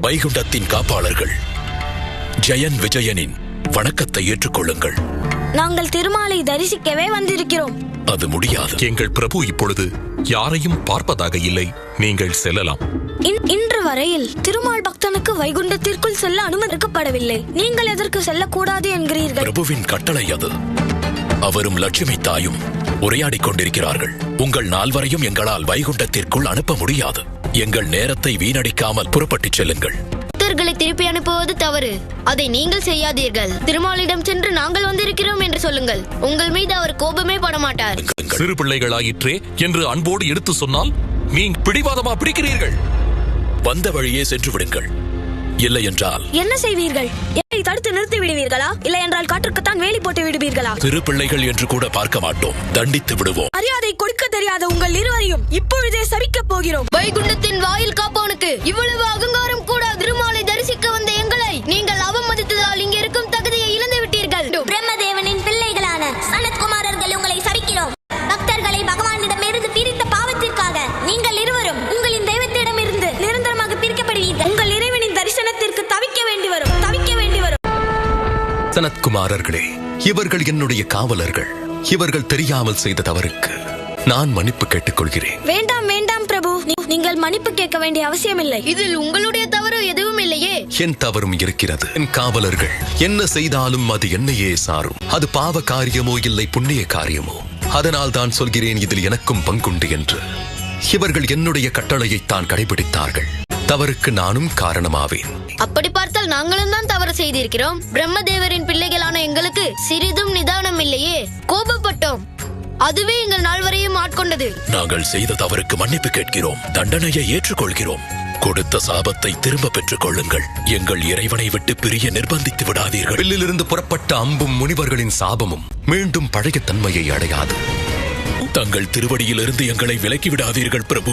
வைகுண்டத்தின் காப்பாளர்கள் ஜெயன் விஜயனின் வணக்கத்தை ஏற்றுக்கொள்ளுங்கள். நாங்கள் திருமாலை தரிசிக்கவே வந்திருக்கிறோம். அது முடியாது. எங்கள் பிரபு இப்பொழுது யாரையும் பார்ப்பதாக இல்லை. நீங்கள் செல்லலாம். இன்- இன்று வரையில் திருமால் பக்தனுக்கு வைகுண்டத்திற்குள் செல்ல அனுமதிக்கப்படவில்லை. நீங்கள் எதற்கு செல்லக்கூடாது என்கிறீர்கள். பிரபுவின் கட்டளை அது. அவரும் லட்சுமி தாயும் உரையாடிக் கொண்டிருக்கிறார்கள். உங்கள் நால்வரையும் எங்களால் வைகுண்டத்திற்குள் அனுப்ப முடியாது. எங்கள் நேரத்தை வீணடிக்காமல் புறப்பட்டுச் செல்லுங்கள். பக்தர்களை திருப்பி அனுப்புவது தவறு. அதை நீங்கள் செய்யாதீர்கள். திருமாலிடம் சென்று நாங்கள் வந்திருக்கிறோம் என்று சொல்லுங்கள். உங்கள் மீது அவர் கோபமே படமாட்டார். சிறு பிள்ளைகளாயிற்றே என்று அன்போடு எடுத்து சொன்னால் நீங்க பிடிவாதமா பிடிக்கிறீர்கள்? வந்த வழியே சென்று விடுங்கள். இல்லை என்றால் என்ன செய்வீர்கள்? என்னை தடுத்து நிறுத்தி விடுவீர்களா? இல்லை என்றால் காற்றுக்குத்தான் வேலி போட்டு விடுவீர்களா? சிறு பிள்ளைகள் என்று கூட பார்க்க மாட்டோம். தண்டித்து விடுவோம். மரியாதை கொடுக்க தெரியாத உங்கள் இருவரையும் இப்பொழுதே சபிக்கப் போகிறோம். வைகுண்டத்தின் வாயில் காப்பவனுக்கு இவ்வளவு சனத்குமாரர்களே இவர்கள் என்னுடைய காவலர்கள். இவர்கள் தெரியாமல் செய்த தவறுக்கு நான் மன்னிப்பு கேட்டுக்கொள்கிறேன். வேண்டாம் வேண்டாம் பிரபு. நீங்கள் மன்னிப்பு கேட்க வேண்டிய அவசியமில்லை. இதில் உங்களுடைய தவறு எதுவும் இல்லையே என் தவறும் இருக்கிறது. என் காவலர்கள் என்ன செய்தாலும் அது என்னையே சாரும். அது பாவ காரியமோ இல்லை புண்ணிய காரியமோ. அதனால் தான் சொல்கிறேன் இதில் எனக்கும் பங்குண்டு என்று. இவர்கள் என்னுடைய கட்டளையைத்தான் கடைபிடித்தார்கள். தவறுக்கு நானும் காரணமாவேன். அப்படி பார்த்தால் நாங்களும் தான் தவறு செய்திருக்கிறோம். பிரம்மதேவரின் பிள்ளைகளான எங்களுக்கு சிறிதும் நிதானம் இல்லையே. கோபப்பட்டோம். அதுவே எங்கள் நால்வரையும் ஆட்கொண்டது. நாங்கள் செய்த தவறுக்கு மன்னிப்பு கேட்கிறோம். தண்டனையை ஏற்றுக்கொள்கிறோம். கொடுத்த சாபத்தை திரும்ப பெற்றுக் கொள்ளுங்கள். எங்கள் இறைவனை விட்டு பிரிய நிர்பந்தித்து விடாதீர்கள். வில்லிலிருந்து புறப்பட்ட அம்பும் முனிவர்களின் சாபமும் மீண்டும் பழைய தன்மையை அடையாது. தங்கள் திருவடியிலிருந்து எங்களை விலக்கி விடாதீர்கள் பிரபு.